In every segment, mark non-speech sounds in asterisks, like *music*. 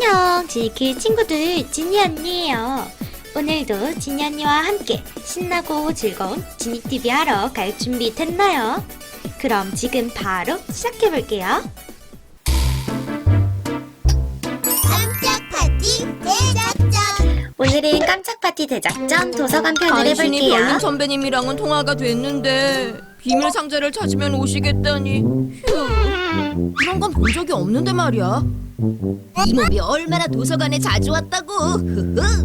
안녕, 지니키 친구들, 지니 언니예요. 오늘도 지니 언니와 함께 신나고 즐거운 지니TV 하러 갈 준비 됐나요? 그럼 지금 바로 시작해볼게요. 깜짝 파티 대작전 오늘은 깜짝 파티 대작전 도서관 편을 간신히 별림 해볼게요. 선배님이랑은 통화가 됐는데 비밀 상자를 찾으면 오시겠다니 휴 그런 건 본 적이 없는데 말이야 이 몸이 얼마나 도서관에 자주 왔다고 흐흐.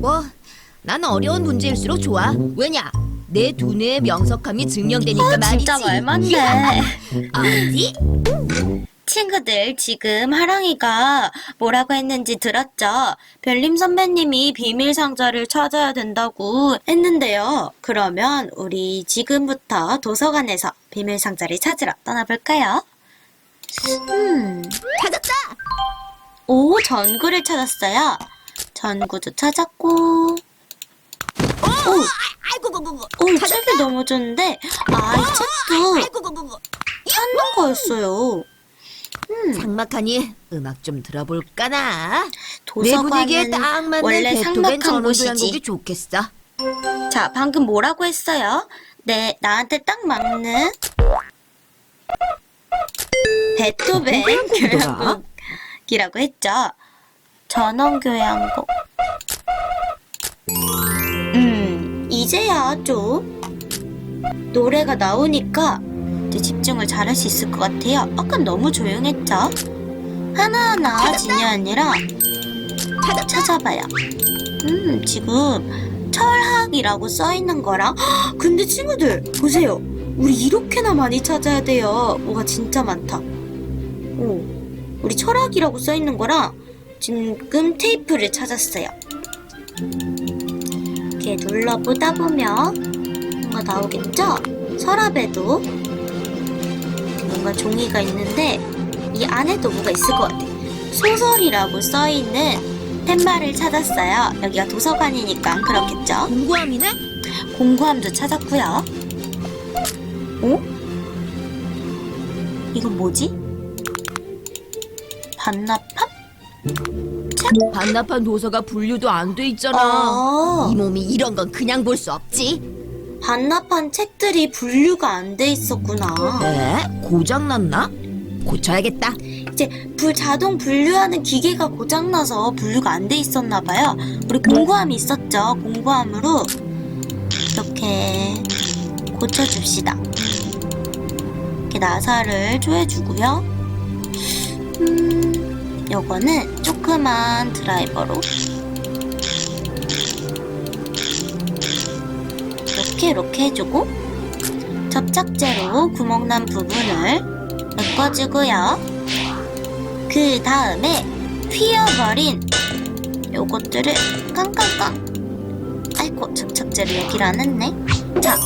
뭐 나는 어려운 문제일수록 좋아 왜냐 내 두뇌의 명석함이 증명되니까 말이지 어, 진짜 말만네. 아니 친구들, 지금 하랑이가 뭐라고 했는지 들었죠? 별림 선배님이 비밀 상자를 찾아야 된다고 했는데요. 그러면 우리 지금부터 도서관에서 비밀 상자를 찾으러 떠나볼까요? 음, 찾았다! 오, 전구를 찾았어요. 전구도 찾았고, 오, 아이고 고고고 오, 이 책이 좋은데, 아, 이 책도 아이고 고고고. 찾는 거였어요. 상막하니 음악 좀 들어볼까나? 내 도서관은 분위기에 딱 맞는 원래 베토벤 삭막한 전원도 곳이지. 좋겠어. 자, 방금 뭐라고 했어요? 네, 나한테 딱 맞는 베토벤. 교향곡이라고 했죠. 전원 교향곡. 음, 이제야 좀 노래가 나오니까 이제 집중을 잘 할 수 있을 것 같아요. 아까 너무 조용했죠? 하나하나 진이 아니라 찾아봐요. 음, 지금 철학이라고 써 있는 거랑 헉, 근데 친구들 보세요. 우리 이렇게나 많이 찾아야 돼요. 뭐가 진짜 많다. 오, 우리 철학이라고 써 있는 거랑 지금 테이프를 찾았어요. 이렇게 눌러보다 보면 뭔가 나오겠죠? 서랍에도 뭔가 종이가 있는데 이 안에도 뭐가 있을 것 같아. 소설이라고 써 있는 팻말을 찾았어요. 여기가 도서관이니까 그렇겠죠? 공부함이네? 공구함도 찾았고요. 어? 이건 뭐지? 반납함? 반납한 도서가 분류도 안 돼 있잖아. 아, 이 몸이 이런 건 그냥 볼 수 없지. 반납한 책들이 분류가 안 돼 있었구나. 에? 고장 났나? 고쳐야겠다. 이제 불 자동 분류하는 기계가 고장나서 분류가 안 돼 있었나 봐요. 우리 공구함이 있었죠. 공구함으로 이렇게 고쳐줍시다. 이렇게 나사를 조여주고요. 음, 요거는 조그만 드라이버로 이렇게 이렇게 해주고 접착제로 구멍난 부분을 메꿔주고요. 그 다음에 휘어버린 요것들을 깡깡깡 아이고 접착제를 여기를 안 했네 자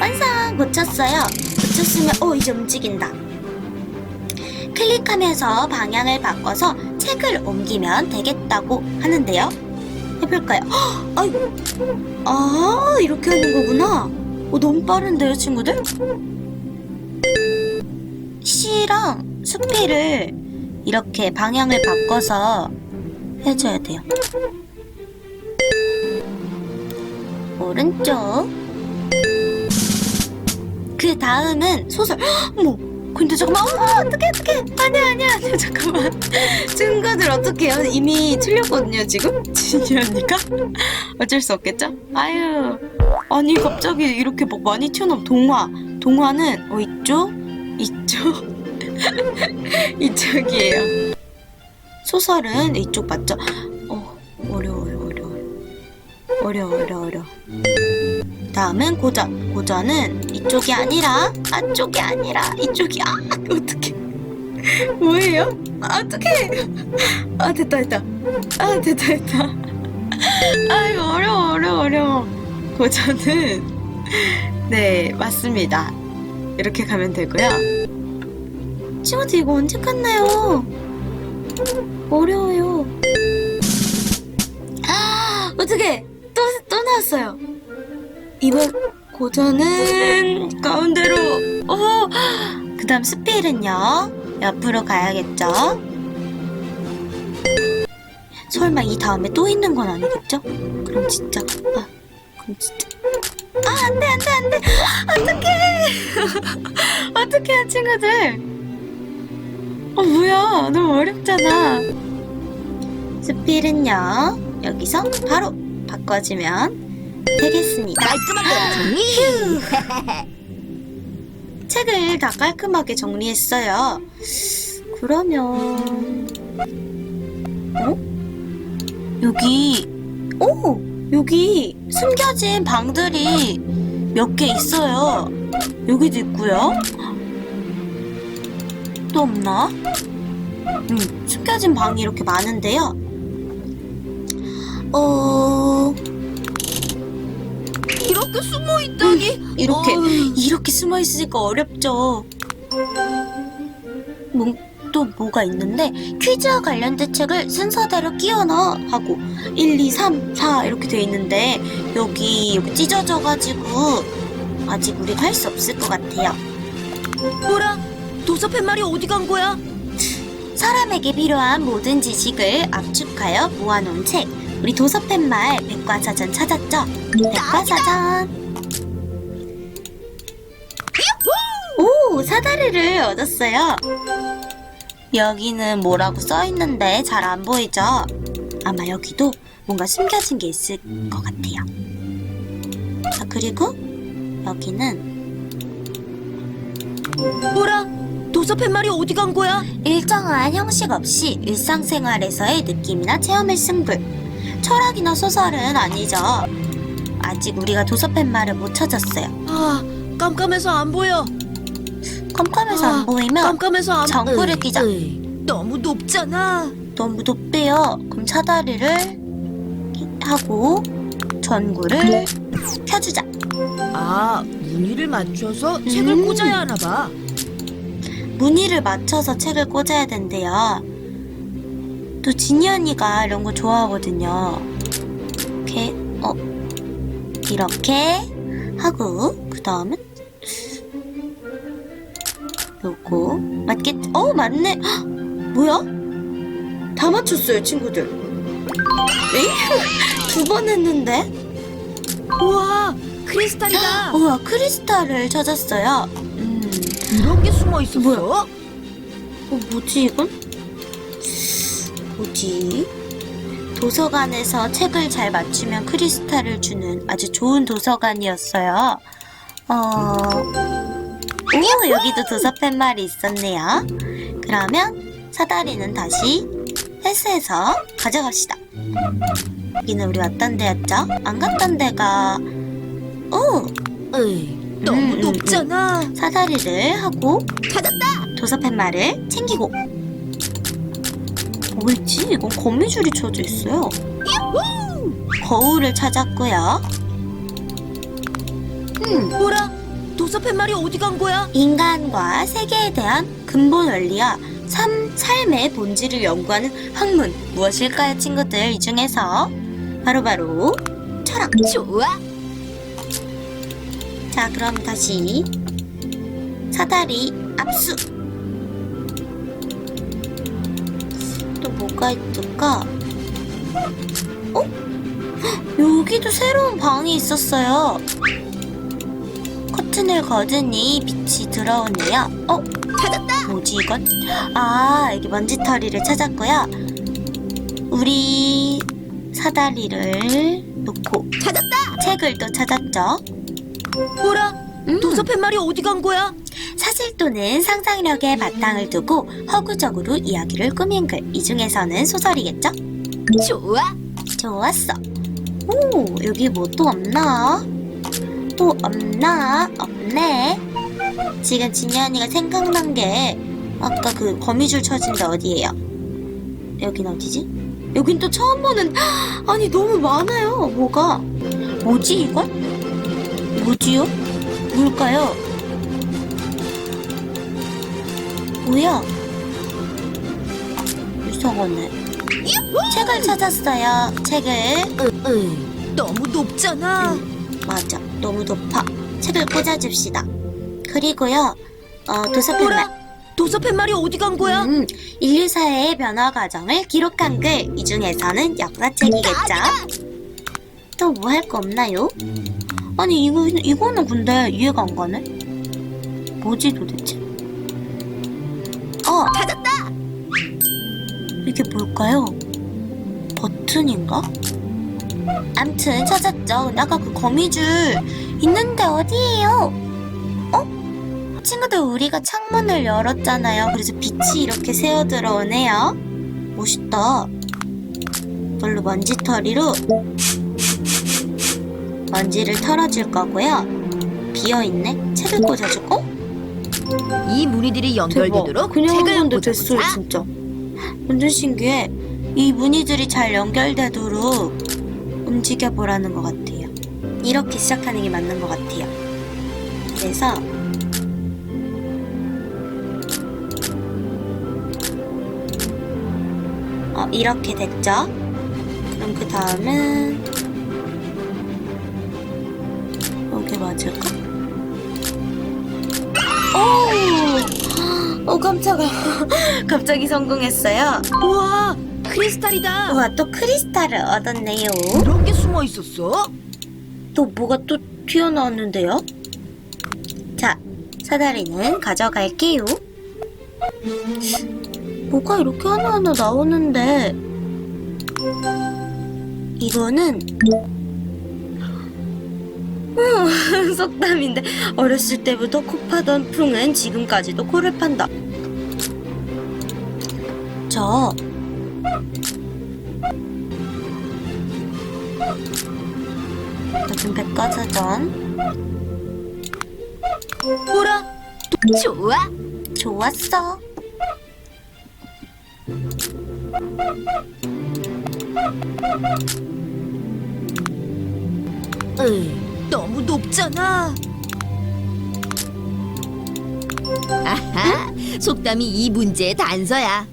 완성 고쳤어요 고쳤으면 어 이제 움직인다. 클릭하면서 방향을 바꿔서 책을 옮기면 되겠다고 하는데요. 해볼까요? 헉, *gasps* 아이고 아 이렇게 하는 거구나. 어, 너무 빠른데요 친구들? C랑 수필을 이렇게 방향을 바꿔서 해줘야 돼요. 오른쪽. 그 다음은 소설. 헉, *gasps* 어머, 근데 잠깐만. 어머, 어떡해, 어떡해. 아니야, 아니야, 아니야, *laughs* 잠깐만. 친구들 어떡해요? 이미 틀렸거든요, 지금? *laughs* 진이 언니가? 어쩔 수 없겠죠? 아유. 아니, 갑자기 이렇게 막 많이 튀어나온 동화. 동화는, 어, 이쪽? 이쪽? *laughs* 이쪽이에요. 소설은 이쪽 맞죠? 어, 어려워요, 어려워요. 어려워, 어려워, 어려워. 다음은 고전. 고전은 이쪽이 아니라, 안쪽이 아니라, 이쪽이, 아, 어떡해. *laughs* 뭐예요? 아, 어떡해. 아, 됐다, 됐다. 아, 됐다, 됐다. *laughs* 아이고, 어려워, 어려워, 어려워. 고전은, *laughs* 네, 맞습니다. 이렇게 가면 되고요. 친구들 이거 언제 끝나요? 어려워요. 아, 어떻게 또, 또 나왔어요. 이번 고전은 가운데로. 어, 그 다음 스필은요. 옆으로 가야겠죠? 설마 이 다음에 또 있는 건 아니겠죠? 그럼 진짜 아 그럼 진짜 아 안 돼 안 돼 안 돼 어떡해 *laughs* 어떡해 친구들 어 뭐야 너무 어렵잖아 스필은요 여기서 바로 바꿔주면 되겠습니다 깔끔하게 정리. *laughs* 책을 다 깔끔하게 정리했어요. 그러면 어? 여기 오 여기 숨겨진 방들이 몇 개 있어요. 여기도 있고요. 또 없나? 음, 숨겨진 방이 이렇게 많은데요. 어 숨어 있다니. 이렇게 어이. 이렇게 숨어 있으니까 어렵죠. 뭐, 또 뭐가 있는데 퀴즈와 관련된 책을 순서대로 끼워 넣어 하고 1, 2, 3, 4 이렇게 돼 있는데 여기 여기 찢어져 가지고 아직 우리가 할 수 없을 것 같아요. 뭐라? 도서 팻 말이 어디 간 거야? 사람에게 필요한 모든 지식을 압축하여 모아놓은 책. 우리 도서팻말 백과사전 찾았죠? 백과사전. 오, 사다리를 얻었어요. 여기는 뭐라고 써 있는데 잘 안 보이죠? 아마 여기도 뭔가 숨겨진 게 있을 것 같아요. 자, 그리고 여기는 뭐라? 도서 팻말이 어디 간 거야? 일정한 형식 없이 일상생활에서의 느낌이나 체험을 승불. 철학이나 소설은 아니죠. 아직 우리가 도서팻말을 못 찾았어요. 아, 깜깜해서 안 보여. 컴컴해서 아, 안 보이면 깜깜해서 안 으이, 끼자. 으이. 너무 높잖아. 너무 높대요. 그럼 사다리를 하고 전구를 켜주자. 아, 무늬를 맞춰서 책을 음. 꽂아야 하나 봐. 무늬를 맞춰서 책을 꽂아야 된대요. 또 지니 언니가 이런 거 좋아하거든요. 이렇게 어 이렇게 하고 그 다음에 요거 맞겠? 어 맞네. 헉, *gasps* 뭐야? 다 맞췄어요 친구들. *laughs* 두번 했는데? 우와, 크리스탈이다. *gasps* 우와 크리스탈을 찾았어요. 음. 이런 게 숨어 있었어? 뭐야? 어, 뭐지 이건? 뭐지? 도서관에서 책을 잘 맞추면 크리스탈을 주는 아주 좋은 도서관이었어요. 어, 오, 여기도 도서팻 말이 있었네요. 그러면 사다리는 다시 회수해서 가져갑시다. 여기는 우리 왔던 데였죠? 안 갔던 데가, 오, 으이, 너무 음, 음, 높잖아. 사다리를 하고 찾았다. 도서팻 말을 챙기고 뭐였지? 이건 거미줄이 쳐져 있어요 거울을 찾았고요 음, 뭐라? 도서 팻 말이 어디 간 거야? 인간과 세계에 대한 근본 원리와 삶, 삶의 본질을 연구하는 학문 무엇일까요 친구들? 이 중에서 바로바로 철학 좋아. 자 그럼 다시 사다리 압수 뭐가 있을까 어? 헉, 여기도 새로운 방이 있었어요 커튼을 걷으니 빛이 들어오네요 어? 찾았다. 뭐지 이건? 아 여기 먼지털이를 찾았고요 우리 사다리를 놓고 찾았다. 책을 또 찾았죠 뭐라? 음. 도서 팻 말이 어디 간 거야? 사실 또는 상상력에 바탕을 두고 허구적으로 이야기를 꾸민 글. 이 중에서는 소설이겠죠? 좋아. 좋았어. 오, 여기 뭐 또 없나? 또 없나? 없네. 지금 진이 언니가 생각난 게 아까 그 거미줄 쳐진 데 어디예요? 여긴 어디지? 여긴 또 처음 보는 아니 너무 많아요. 뭐가? 뭐지 이건? 뭐지요? 뭘까요? 뭐야? 이상하네. 책을 찾았어요. 책을. 너무 높잖아. 맞아. 너무 높아. 책을 꽂아줍시다. 그리고요, 어, 도서팻말. 뭐라? 도서 팻말이 어디 간 거야? 음, 인류 사회의 변화 과정을 기록한 글. 이 중에서는 역사책이겠죠? 또 뭐 할 거 없나요? 아니 이거 이거는 근데 이해가 안 가네. 뭐지 도대체? 어 찾았다. 이게 뭘까요? 버튼인가? 암튼 찾았죠. 근데 아까 그 거미줄 있는데 어디예요? 어? 친구들 우리가 창문을 열었잖아요. 그래서 빛이 이렇게 새어 들어오네요. 멋있다. 이걸로 먼지털이로 먼지를 털어줄 거고요. 비어있네. 책을 꽂아주고. 이 무늬들이 연결되도록 그냥 한 책을 건데 됐어요 꽂아보자. 진짜. 완전 신기해 이 무늬들이 잘 연결되도록 움직여 보라는 것 같아요. 이렇게 시작하는 게 맞는 것 같아요. 그래서 어 이렇게 됐죠? 그럼 그 다음은 맞을까? 오! 오 깜짝아 *laughs* 갑자기 성공했어요 우와, 크리스탈이다. 우와 또 크리스탈을 얻었네요 이런 게 숨어 있었어? 또 뭐가 또 튀어나왔는데요 자 사다리는 가져갈게요 뭐가 이렇게 하나하나 나오는데 이거는 음, *laughs* 속담인데 어렸을 때부터 코 파던 풍은 지금까지도 코를 판다 저 요즘 백과사전 보라. 좋아. 좋았어 에이, 너무 높잖아. 아하, 속담이 이 문제의 단서야.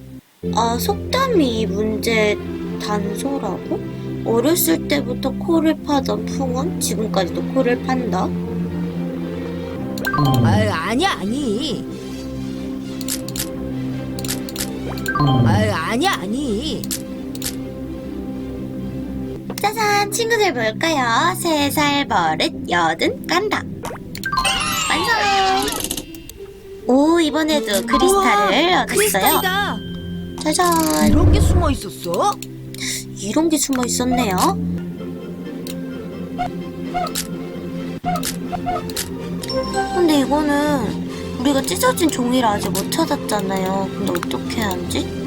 아, 속담이 이 문제 단서라고? 어렸을 때부터 코를 파던 풍은 지금까지도 코를 판다? 아유, 아니야, 아니. 아유, 아니야, 아니. 친구들 뭘까요? 세 살 버릇 여든 깐다. 완성! 오, 이번에도 크리스탈을 우와, 얻었어요. 크리스탈이다. 짜잔! 이런 게 숨어 있었어? 이런 게 숨어 있었네요. 근데 이거는 우리가 찢어진 종이를 아직 못 찾았잖아요. 근데 어떻게 하지?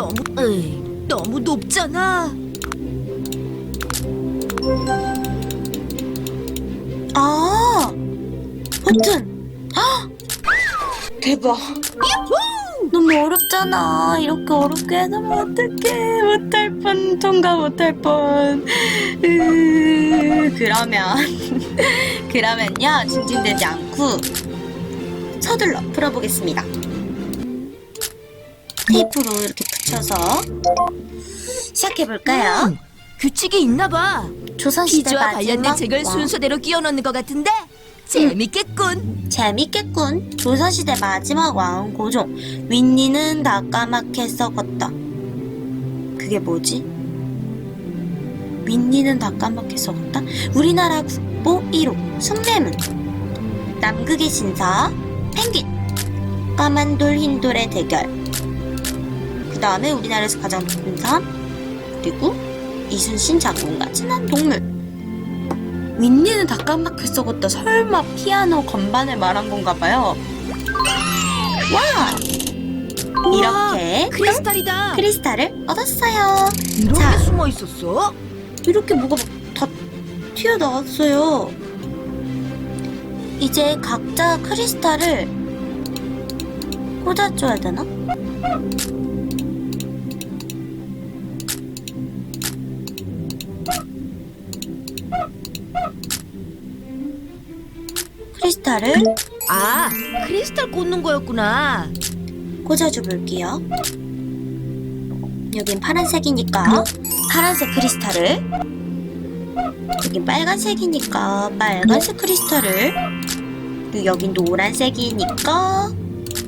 너무, 에이, 너무 높잖아. 아! 버튼! 헉! 대박! 너무 어렵잖아. 이렇게 어렵게 해놓으면 어떡해. 못할 뻔, 통과 못할 뻔. 으, 그러면, *laughs* 그러면요. 징징대지 않고 서둘러 풀어보겠습니다. 테이프로 이렇게 붙여서 시작해볼까요? 음, 규칙이 있나 봐. 조선시대 피지와 관련된 마지막 책을 왕. 순서대로 끼워 넣는 것 같은데 재밌겠군. 재밌겠군. 조선시대 마지막 왕은 고종. 윗니는 다 까맣게 썩었다. 그게 뭐지? 윗니는 다 까맣게 썩었다? 우리나라 국보 1호 숭례문. 남극의 신사 펭귄. 까만 돌, 흰 돌의 대결. 그 다음에 우리나라에서 가장 높은 산. 그리고 이순신 장군과 친한 동물. 윗니는 다 까맣게 썩었다. 설마 피아노 건반을 말한 건가 봐요. 와! 우와, 이렇게 크리스탈이다. 크리스탈을 얻었어요. 이런 자. 게 숨어 있었어? 이렇게 뭐가 막다 튀어나왔어요. 이제 각자 크리스탈을 꽂아줘야 되나? 크리스탈을 아, 크리스탈 꽂는 거였구나. 꽂아줘 볼게요. 여긴 파란색이니까 파란색 크리스탈을 여기 빨간색이니까 빨간색 크리스탈을 그리고 여긴 노란색이니까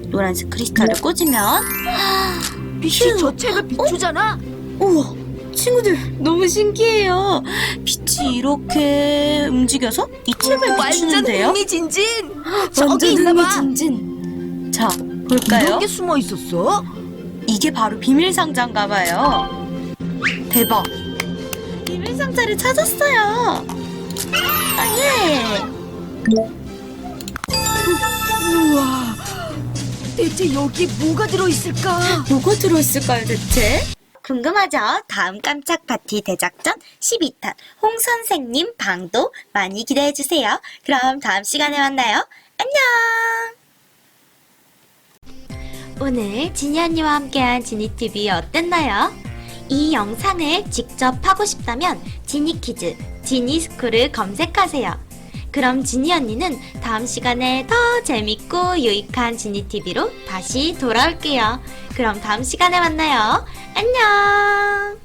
노란색 크리스탈을 꽂으면 빛이 저 책을 비추잖아. 우와 친구들 너무 신기해요 빛 이 이렇게 움직여서 이 책을 완전 비추는데요 흥미진진. *gasps* 저기 있나 봐. 흥미진진 자 볼까요? 이런 게 숨어 있었어? 이게 바로 비밀 상자인가 봐요. 대박. 비밀 상자를 찾았어요. 아, 예. 우와. 대체 여기 뭐가 들어있을까? 뭐가 들어있을까요, 대체? 궁금하죠? 다음 깜짝 파티 대작전 12탄 홍 선생님 방도 많이 기대해 주세요. 그럼 다음 시간에 만나요. 안녕! 오늘 지니 언니와 함께한 지니TV 어땠나요? 이 영상을 직접 하고 싶다면 지니키즈, 지니스쿨을 검색하세요. 그럼 지니 언니는 다음 시간에 더 재밌고 유익한 지니TV로 다시 돌아올게요. 그럼 다음 시간에 만나요. 안녕!